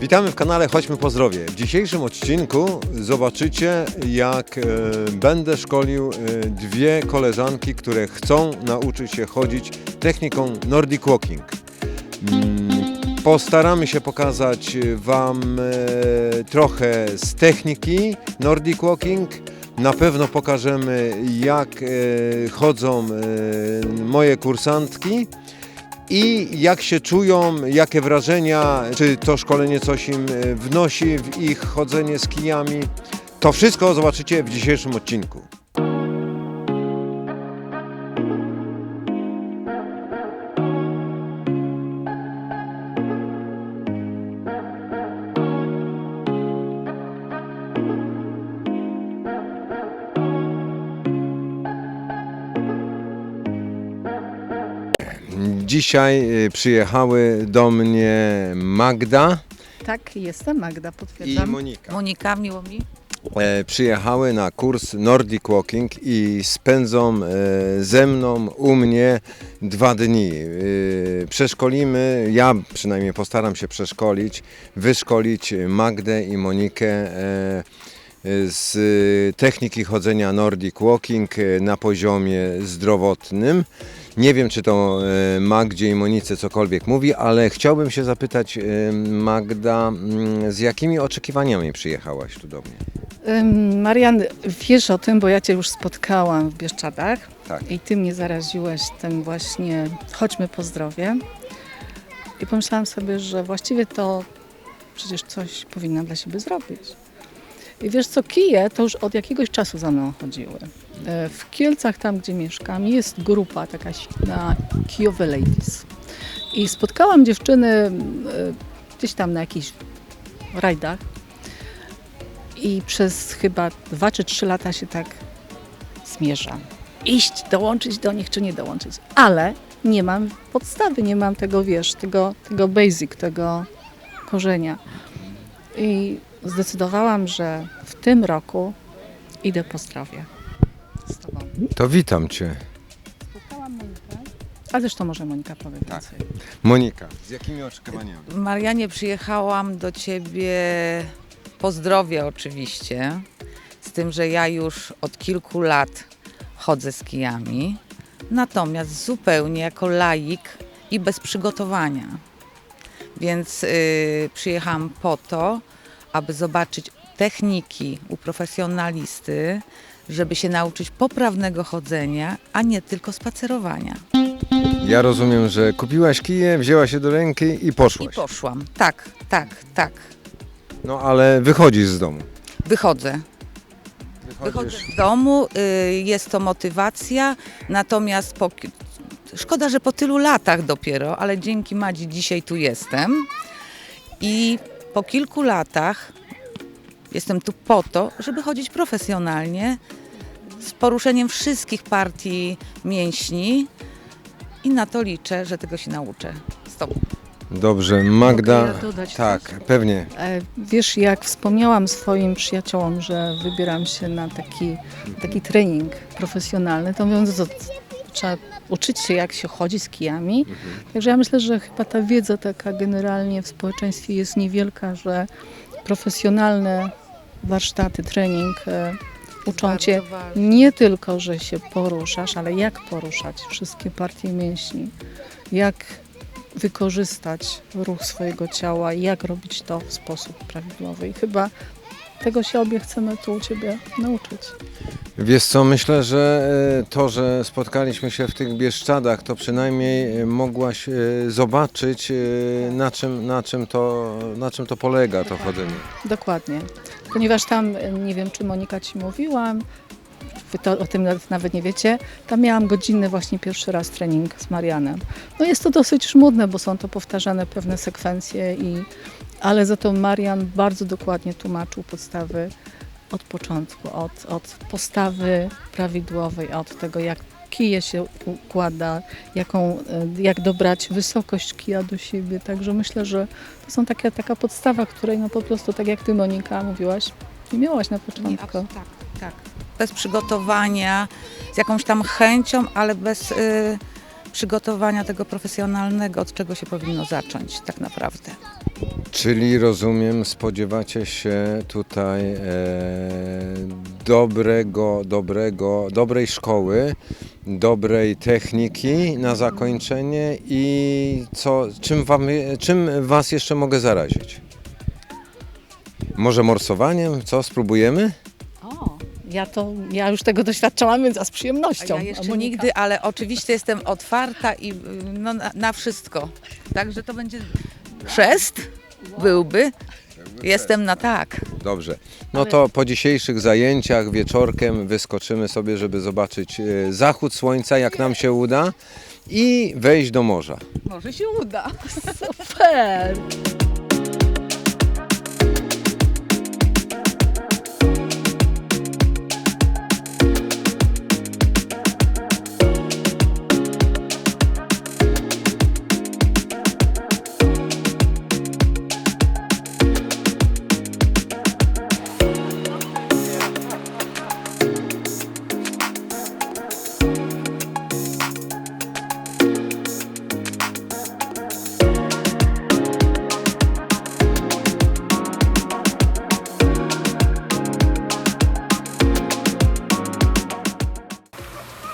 Witamy w kanale Chodźmy po zdrowie. W dzisiejszym odcinku zobaczycie jak e, będę szkolił e, dwie koleżanki, które chcą nauczyć się chodzić techniką Nordic Walking. Mm, Postaramy się pokazać Wam e, trochę z techniki Nordic Walking. Na pewno pokażemy jak e, chodzą e, moje kursantki i jak się czują, jakie wrażenia, czy to szkolenie coś im e, wnosi w ich chodzenie z kijami. To wszystko zobaczycie w dzisiejszym odcinku. Dzisiaj e, przyjechały do mnie Magda Tak, jestem Magda, i potwierdzam. Monika. Monika, miło mi. E, przyjechały na kurs Nordic Walking i spędzą e, ze mną u mnie dwa dni. E, przeszkolimy, ja przynajmniej postaram się przeszkolić, wyszkolić Magdę i Monikę e, z techniki chodzenia Nordic Walking e, na poziomie zdrowotnym. Nie wiem, czy to e, Magdzie i Monice cokolwiek mówi, ale chciałbym się zapytać, e, Magda, mm, z jakimi oczekiwaniami przyjechałaś tu do mnie? Marian, wiesz o tym, bo ja Cię już spotkałam w Bieszczadach Tak. i Ty mnie zaraziłeś tym właśnie chodźmy po zdrowie. I pomyślałam sobie, że właściwie to przecież coś powinnam dla siebie zrobić. I wiesz co, kije to już od jakiegoś czasu za mną chodziły. E, W Kielcach, tam gdzie mieszkam, jest grupa taka świetna Kijowe Ladies. I spotkałam dziewczyny e, gdzieś tam na jakichś rajdach i przez chyba dwa czy trzy lata się tak zmierzam. Iść, dołączyć do nich czy nie dołączyć. Ale nie mam podstawy, nie mam tego, wiesz, tego, tego basic, tego korzenia. I zdecydowałam, że w tym roku idę po zdrowie z Tobą. To witam Cię. Spotkałam Monikę. A zresztą może Monika powie Tak. więcej. Monika, z jakimi oczekiwaniami? Marianie, przyjechałam do ciebie po zdrowie oczywiście, z tym, że ja już od kilku lat chodzę z kijami, natomiast zupełnie jako laik i bez przygotowania. Więc y, przyjechałam po to, aby zobaczyć techniki u profesjonalisty, żeby się nauczyć poprawnego chodzenia, a nie tylko spacerowania. Ja rozumiem, że kupiłaś kije, wzięła się do ręki i I poszłaś. poszłam. Tak, tak, tak. No ale wychodzisz z domu. Wychodzę. Wychodzę z domu, y, jest to motywacja, natomiast po, ki- szkoda, że po tylu latach dopiero, ale dzięki Madzi dzisiaj tu jestem i po kilku latach jestem tu po to, żeby chodzić profesjonalnie, z poruszeniem wszystkich partii mięśni i na to liczę, że tego się nauczę z Tobą. Dobrze, Magda. Mogę ja dodać tak, coś? pewnie. E, Wiesz, jak wspomniałam swoim przyjaciołom, że wybieram się na taki, taki trening profesjonalny, to mówiąc, że trzeba uczyć się, jak się chodzi z kijami. Także ja myślę, że chyba ta wiedza taka generalnie w społeczeństwie jest niewielka, że profesjonalne warsztaty, trening e, uczą cię nie tylko, że się poruszasz, ale jak poruszać wszystkie partie mięśni, jak wykorzystać ruch swojego ciała, jak robić to w sposób prawidłowy. I chyba tego się obie chcemy tu u Ciebie nauczyć. Wiesz co, myślę, że e, to, że spotkaliśmy się w tych Bieszczadach, to przynajmniej e, mogłaś e, zobaczyć, na czym, na czym, to, na czym to polega, to chodzenie. Dokładnie. Ponieważ tam, nie wiem czy Monika Ci mówiłam, Wy to, o tym nawet, nawet nie wiecie, tam miałam godzinny właśnie pierwszy raz trening z Marianem. No jest to dosyć żmudne, bo są to powtarzane pewne sekwencje, i, ale za to Marian bardzo dokładnie tłumaczył podstawy od początku, od, od postawy prawidłowej, od tego jak kije się układa, jaką, e, jak dobrać wysokość kija do siebie. Także myślę, że to są takie, taka podstawa, której no po prostu, tak jak Ty Monika mówiłaś, nie miałaś na Nie, początku. abs- tak, tak. Bez przygotowania, z jakąś tam chęcią, ale bez y, przygotowania tego profesjonalnego, od czego się powinno zacząć tak naprawdę. Czyli rozumiem, spodziewacie się tutaj e, dobrego, dobrego, dobrej szkoły, dobrej techniki na zakończenie i co, czym, wam, czym was jeszcze mogę zarazić? Może morsowaniem? Co, spróbujemy? Ja to, ja już tego doświadczałam, więc a z A przyjemnością. ja jeszcze Monika? nigdy, ale oczywiście jestem otwarta i y, no, na, na wszystko. Także to będzie chrzest byłby. Jestem na tak. Dobrze. No to po dzisiejszych zajęciach wieczorkiem wyskoczymy sobie, żeby zobaczyć e, zachód słońca, jak nam się uda i wejść do morza. Może się uda. Super!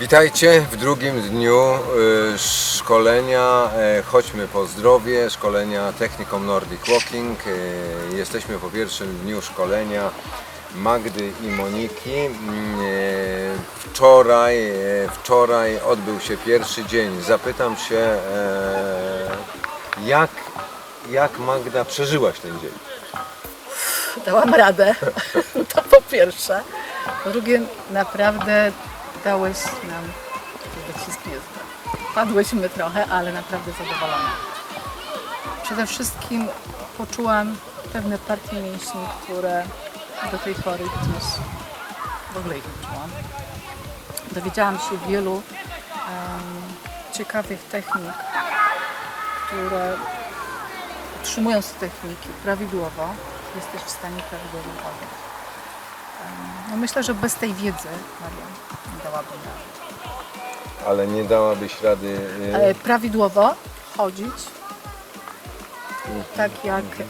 Witajcie w drugim dniu y, szkolenia y, Chodźmy po zdrowie, szkolenia Techniką Nordic Walking. Y, Jesteśmy po pierwszym dniu szkolenia Magdy i Moniki. Y, Wczoraj, wczoraj odbył się pierwszy dzień. Zapytam się, e, jak, jak Magda przeżyłaś ten dzień? Dałam radę. To po pierwsze. Po drugie, naprawdę dałeś nam wycisk niezły. Padłyśmy trochę, ale naprawdę zadowolona. Przede wszystkim poczułam pewne partie mięśni, które do tej pory gdzieś w ogóle ich nie czułam. Dowiedziałam się wielu em, ciekawych technik, które utrzymując te techniki prawidłowo, jesteś w stanie prawidłowo chodzić. No myślę, że bez tej wiedzy, Maria, nie dałabym rady. Ale nie dałabyś rady. y, Ale prawidłowo chodzić, tak jak em,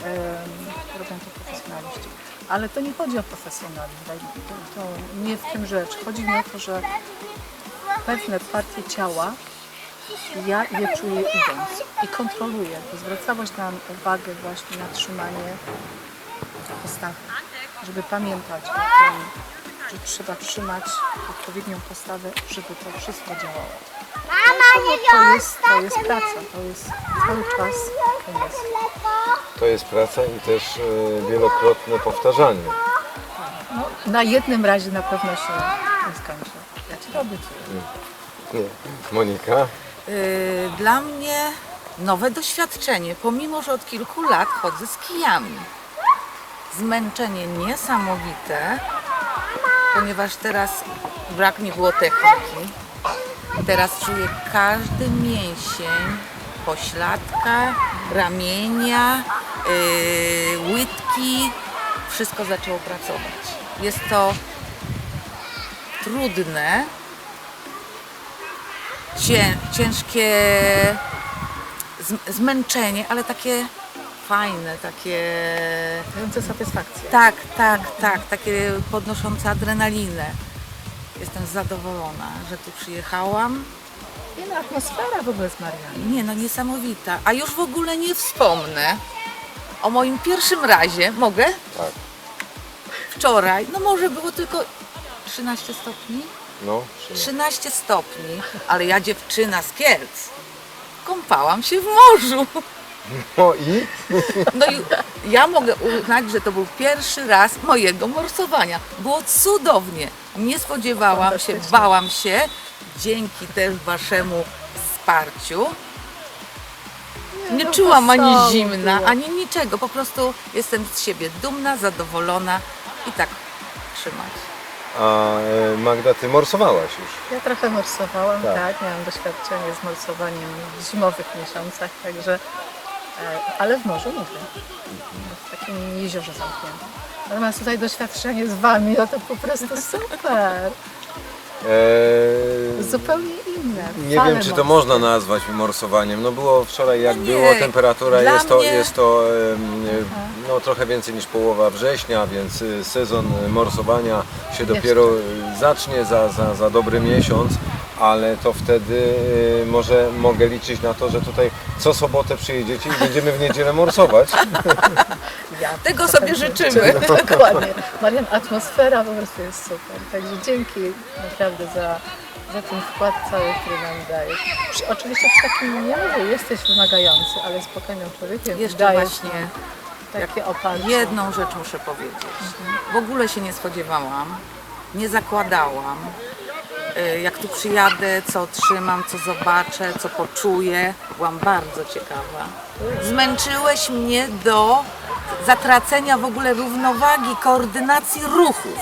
robią to profesjonaliści. Ale to nie chodzi o profesjonalizm, daj- to, to nie w tym rzecz. Chodzi mi o to, że pewne partie ciała ja je czuję idąc i kontroluję. Bo zwracałaś nam uwagę właśnie na trzymanie postawy, żeby pamiętać o tym, że trzeba trzymać odpowiednią postawę, żeby to wszystko działało. To jest, to jest praca, to jest cały czas umysł. To jest praca i też y, wielokrotne powtarzanie. No, na jednym razie na pewno się nie skończy. Ja ci to obiecuję. Monika? Y, Dla mnie nowe doświadczenie, pomimo że od kilku lat chodzę z kijami. Zmęczenie niesamowite, ponieważ teraz brak mi było techniki. Teraz czuję każdy mięsień, pośladka, ramienia, yy, łydki, wszystko zaczęło pracować. Jest to trudne, cię, ciężkie zmęczenie, ale takie fajne, takie Dające satysfakcję. tak, tak, tak, takie podnoszące adrenalinę. Jestem zadowolona, że tu przyjechałam. Inna atmosfera w ogóle z Marianem. Nie no, niesamowita. A już w ogóle nie wspomnę o moim pierwszym razie. Mogę? Tak. Wczoraj, no może było tylko 13 stopni. No, 13 stopni, ale ja dziewczyna z Kielc. Kąpałam się w morzu. No i? No i ja mogę uznać, że to był pierwszy raz mojego morsowania. Było cudownie. Nie spodziewałam się, bałam się. Dzięki też waszemu wsparciu. Nie no czułam ani zimna, ani niczego. Po prostu jestem z siebie dumna, zadowolona i tak trzymać. A e, Magda, ty morsowałaś już. Ja trochę morsowałam, Tak. tak. miałam doświadczenie z morsowaniem w zimowych miesiącach, także, ale w morzu nigdy. W takim jeziorze zamkniętym. Natomiast tutaj doświadczenie z Wami, no to po prostu super. E, Zupełnie inne. Nie fale wiem, czy to morskie. można nazwać morsowaniem. No było wczoraj jak Nie, było, temperatura dla jest to, mnie- jest to em, no, trochę więcej niż połowa września, więc y, sezon y, morsowania się dopiero y, zacznie za, za, za dobry miesiąc, ale to wtedy może mogę liczyć na to, że tutaj co sobotę przyjedziecie i będziemy w niedzielę morsować. Ja Tego sobie życzymy. Dokładnie. Marian, atmosfera po prostu jest super. Także dzięki naprawdę za, za ten wkład cały, który nam dajesz. Przy, oczywiście przy takim, mówię, jesteś wymagający, ale spokojnym człowiekiem Jeszcze dajesz właśnie nam takie oparcie. jedną rzecz muszę powiedzieć. W ogóle się nie spodziewałam, nie zakładałam. Y, Jak tu przyjadę, co otrzymam, co zobaczę, co poczuję. Byłam bardzo ciekawa. Zmęczyłeś mnie do zatracenia w ogóle równowagi, koordynacji ruchów.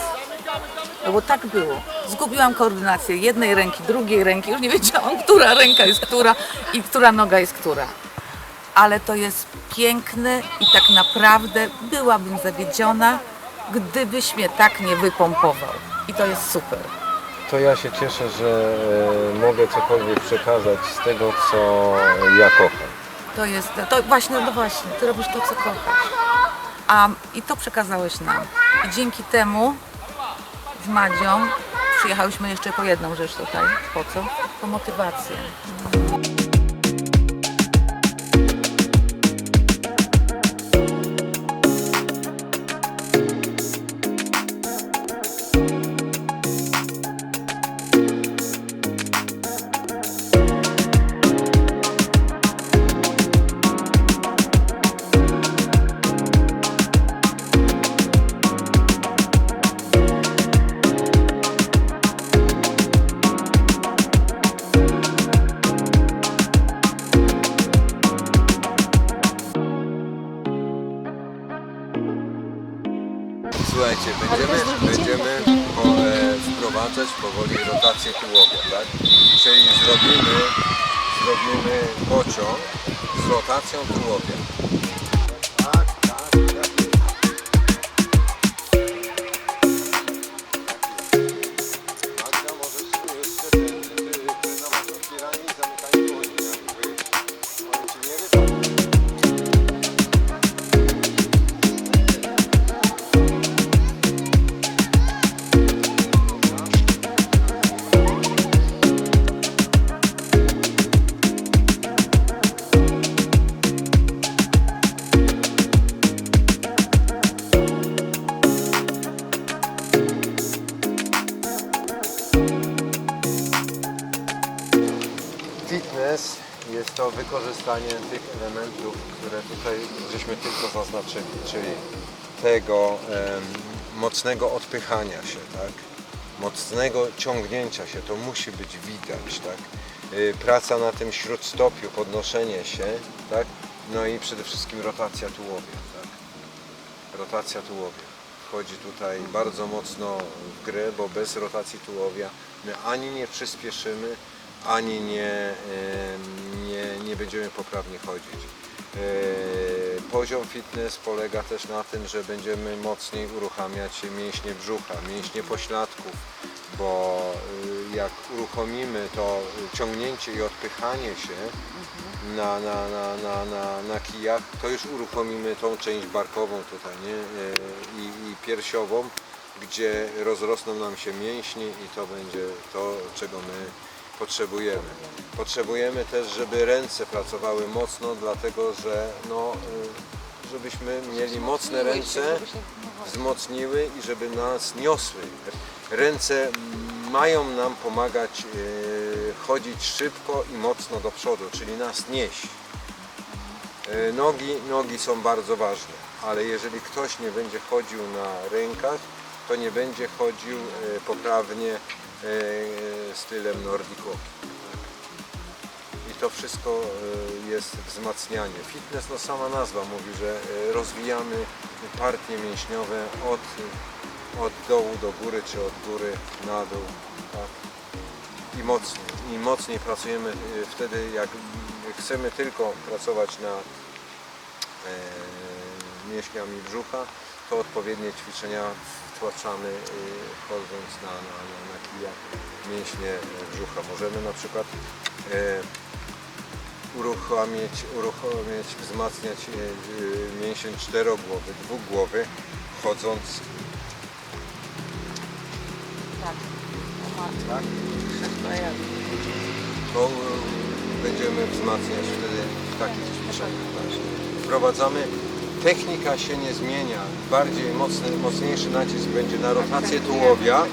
No bo tak było. Zgubiłam koordynację jednej ręki, drugiej ręki. Już nie wiedziałam, która ręka jest która i która noga jest która. Ale to jest piękne i tak naprawdę byłabym zawiedziona, gdybyś mnie tak nie wypompował. I to jest super. To ja się cieszę, że e, mogę cokolwiek przekazać z tego, co ja kocham. To jest, to właśnie, no właśnie, ty robisz to, co kochasz. A, I to przekazałeś nam. I dzięki temu z Madzią przyjechałyśmy jeszcze po jedną rzecz tutaj. Po co? Po motywację. Elementów, które tutaj żeśmy tylko zaznaczyli, czyli tego em, mocnego odpychania się, tak? mocnego ciągnięcia się, to musi być widać, tak? Y, Praca na tym śródstopiu, podnoszenie się, tak? No i przede wszystkim rotacja tułowia, tak? Rotacja tułowia wchodzi tutaj bardzo mocno w grę, bo bez rotacji tułowia my ani nie przyspieszymy, ani nie, nie, nie będziemy poprawnie chodzić. E, Poziom fitness polega też na tym, że będziemy mocniej uruchamiać mięśnie brzucha, mięśnie pośladków, bo y, jak uruchomimy to ciągnięcie i odpychanie się na, na, na, na, na, na kijach, to już uruchomimy tą część barkową tutaj nie? E, I, i piersiową, gdzie rozrosną nam się mięśnie i to będzie to, czego my potrzebujemy. Potrzebujemy też, żeby ręce pracowały mocno, dlatego że no, y, żebyśmy mieli mocne ręce, wzmocniły i żeby nas niosły. Ręce mają nam pomagać y, chodzić szybko i mocno do przodu, czyli nas nieść. Y, Nogi, nogi są bardzo ważne, ale jeżeli ktoś nie będzie chodził na rękach, to nie będzie chodził poprawnie stylem Nordic Walking. I to wszystko y, jest wzmacnianie. Fitness, no sama nazwa mówi, że y, rozwijamy partie mięśniowe od, od dołu do góry, czy od góry na dół. Tak? I mocniej. I mocniej pracujemy wtedy, jak chcemy tylko pracować na e, mięśniami brzucha, to odpowiednie ćwiczenia wtłaczamy y, chodząc na, na, na, kijach mięśnie y, brzucha. Możemy na przykład y, uruchomić, uruchomić wzmacniać y, mięsień czterogłowy, dwugłowy, chodząc Tak. tak, to będziemy wzmacniać wtedy w takich ćwiczeniach. tak. Wprowadzamy, technika się nie zmienia, bardziej mocny, mocniejszy nacisk będzie na rotację tułowia,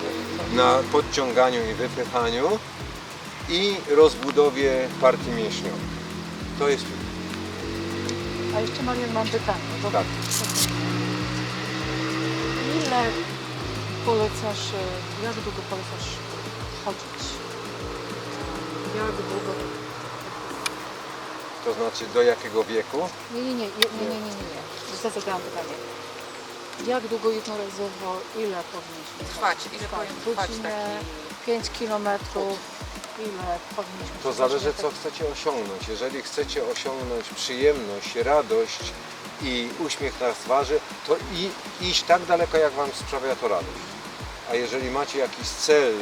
na podciąganiu i wypychaniu i rozbudowie partii mięśniowych. To jest A jeszcze Marian mam pytanie. Bo tak. Ile polecasz, e, jak długo polecasz chodzić? Jak długo? To znaczy do jakiego wieku? Nie, nie, nie, nie, nie, nie, nie, nie. Źle zadałam pytanie. Jak długo jednorazowo, ile powinniśmy Trwać, ile Trwać? powinien trwać Godzinę, taki 5 kilometrów, ile powinniśmy To trwać zależy co chcecie osiągnąć. Jeżeli chcecie osiągnąć przyjemność, radość i uśmiech na twarzy, to i iść tak daleko, jak Wam sprawia to radość. A jeżeli macie jakiś cel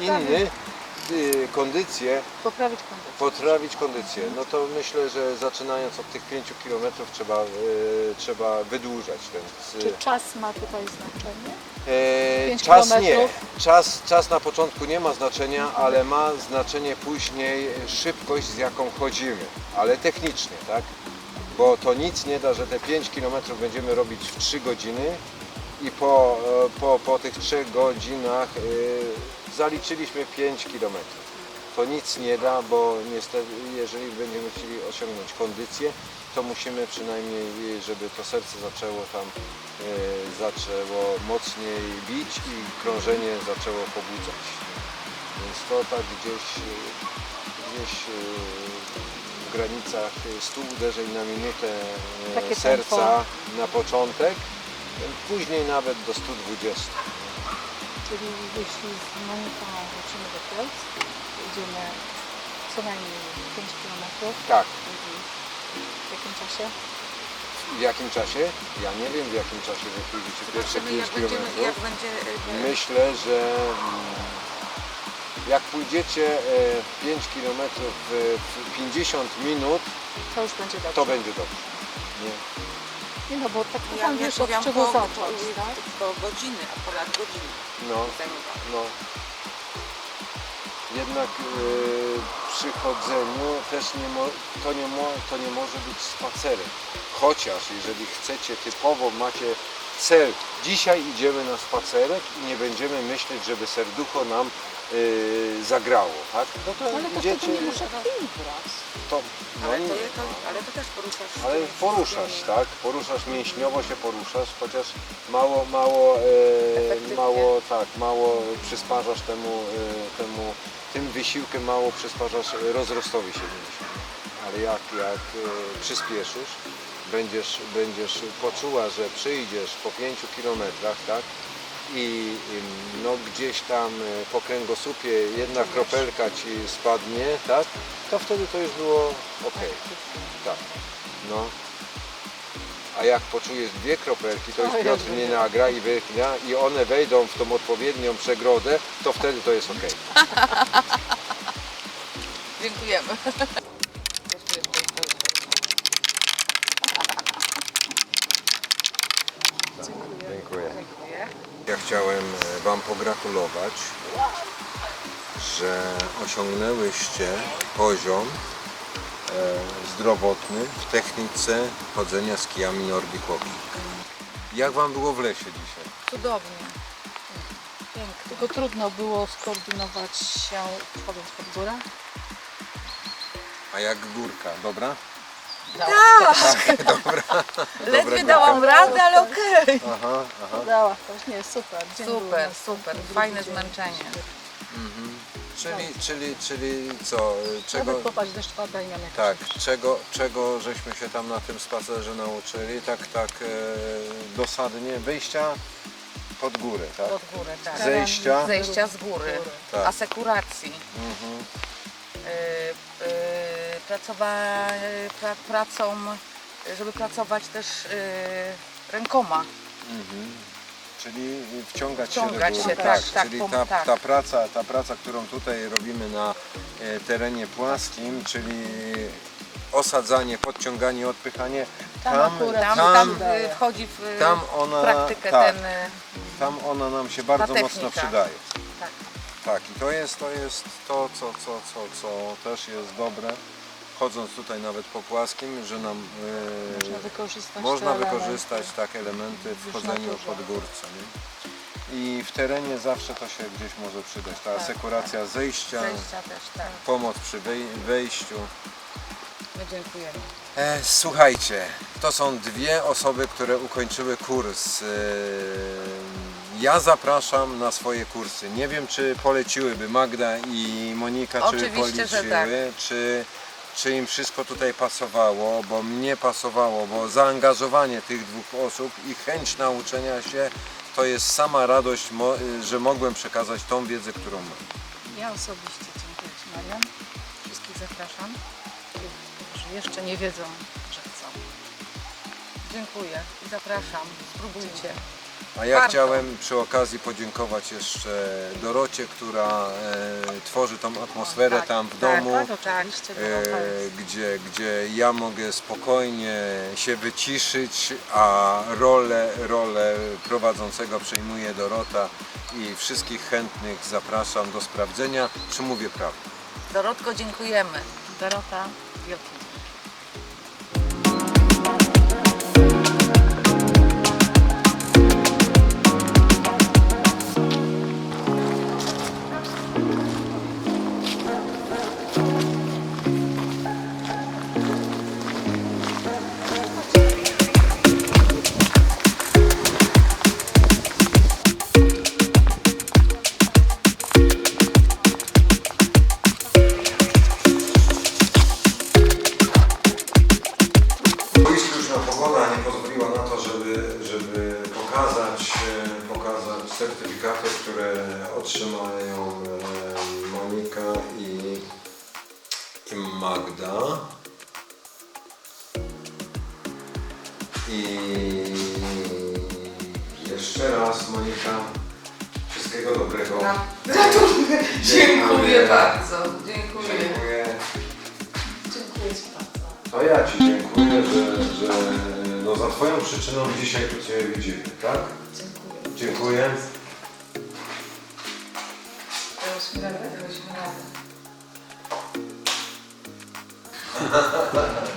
e, inny, y, kondycję, Poprawić kondycję. potrawić kondycję, no to myślę, że zaczynając od tych 5 km trzeba, e, trzeba wydłużać ten Czy czas ma tutaj znaczenie? E, Pięć czas nie. kilometrów? Czas, czas na początku nie ma znaczenia, ale ma znaczenie później szybkość, z jaką chodzimy, ale technicznie, tak? Bo to nic nie da, że te 5 km będziemy robić w 3 godziny i po, e, po, po tych 3 godzinach e, zaliczyliśmy 5 km. To nic nie da, bo niestety, jeżeli będziemy chcieli osiągnąć kondycję, to musimy przynajmniej, żeby to serce zaczęło tam e, zaczęło mocniej bić i krążenie zaczęło pobudzać. Więc to tak gdzieś, e, gdzieś e, w granicach 100 uderzeń na minutę e, Takie serca tempo. na początek, później nawet do 120. Czyli jeśli z Moniką wrócimy do Kielc, idziemy co najmniej 5 km. Tak. W jakim czasie? W jakim czasie? Ja nie wiem w jakim czasie wy pójdziecie pierwsze Zobaczymy, 5 jak, będziemy, km. będzie... y, Myślę, że mm, jak pójdziecie e, 5 km w 50 minut, To już będzie dobrze. to będzie dobrze. Nie? Nie no, bo tak Ja pan nie wiesz od czego po, zacząć, po, tak? po godziny, a ponad godziny No, zajmowało. no. Jednak e, przy chodzeniu też nie mo, to, nie mo, to nie może być spacerek. Chociaż jeżeli chcecie typowo, macie cel, dzisiaj idziemy na spacerek i nie będziemy myśleć, żeby serducho nam e, zagrało, tak? No to Ale to idziecie, wtedy nie muszę. To, no Ale, nie. to, to, ale to też poruszasz... Ale poruszasz, tak? Poruszasz mięśniowo się poruszasz, chociaż mało, mało, e, mało, tak, mało przysparzasz temu, e, temu, tym wysiłkiem mało przysparzasz rozrostowi się mięśni. Ale jak, jak e, przyspieszysz, będziesz, będziesz poczuła, że przyjdziesz po 5 kilometrach, tak? I no, gdzieś tam e, po kręgosłupie jedna kropelka ci spadnie, tak? To wtedy to już było ok. Tak. No. A jak poczujesz dwie kropelki, to już Piotr nie nagra i wychnia i one wejdą w tą odpowiednią przegrodę, to wtedy to jest ok. Dziękujemy. Dziękuję. Dziękuję. Ja chciałem e, Wam pogratulować, że osiągnęłyście poziom e, zdrowotny w technice chodzenia z kijami Nordic Walking. Jak Wam było w lesie dzisiaj? Cudownie. Pięknie. Tylko trudno było skoordynować się chodząc pod górę. A jak górka, dobra? Tak! Dobra. Ledwie Dobra dałam radę, ale okej. Aha, aha. Dała to, nie, super. Dzień Super, super. Fajne zmęczenie. Mhm. Czyli, czyli, czyli co? Czego, Nawet popaść deszcz pada i tak, czego, czego żeśmy się tam na tym spacerze nauczyli? Tak, tak e, dosadnie wyjścia pod górę, tak? Pod górę, tak. Zejścia. Zejścia z góry. Tak. Asekuracji. Mhm. y, y, pracowa, pra, pracą żeby pracować też y, rękoma. Mhm. Czyli wciągać, Wciągać się, się, góry. tak, tak, czyli pom- ta, tak. ta, praca, ta praca, którą tutaj robimy na e, terenie płaskim, czyli osadzanie, podciąganie, odpychanie, Tam tam, akurat Tam, tam, y, wchodzi w y, tam ona, praktykę tak, ten... tam ona nam się bardzo mocno przydaje. Tak. Tak, i to jest to, jest to co, co, co, co też jest dobre, chodząc tutaj nawet po płaskim, że nam e, Można wykorzystać można te elementy. wykorzystać tak elementy w chodzeniu pod górce. Nie? I w terenie zawsze to się gdzieś może przydać. Ta Tak, asekuracja zejścia, Zejścia też, tak. pomoc przy wej- wejściu. My dziękujemy. E, słuchajcie, to są dwie osoby, które ukończyły kurs. E, ja zapraszam na swoje kursy. Nie wiem, czy poleciłyby Magda i Monika, czy Oczywiście, że poleciły, tak. czy, czy im wszystko tutaj pasowało, bo mnie pasowało, bo zaangażowanie tych dwóch osób i chęć nauczenia się to jest sama radość, że mogłem przekazać tą wiedzę, którą mam. Ja osobiście dziękuję Ci, Marian. Wszystkich zapraszam, którzy jeszcze nie wiedzą, że chcą. Dziękuję i zapraszam. Spróbujcie. A ja Warto. chciałem przy okazji podziękować jeszcze Dorocie, która e, tworzy tą atmosferę Tak, tam w tak, domu, Tak, oczywiście. Dorota e, jest. gdzie, gdzie ja mogę spokojnie się wyciszyć, a rolę, rolę prowadzącego przejmuje Dorota i wszystkich chętnych zapraszam do sprawdzenia, czy mówię prawdę. Dorotko, dziękujemy. Dorota Wielki. Raz Monika, wszystkiego dobrego. Dziękuję bardzo. Dziękuję. Dziękuję. Dziękuję Ci bardzo. To ja Ci dziękuję, że, że no za Twoją przyczyną dzisiaj tu Cię widzimy, tak? Dziękuję. Dziękuję. Dałyśmy radę, dałyśmy radę.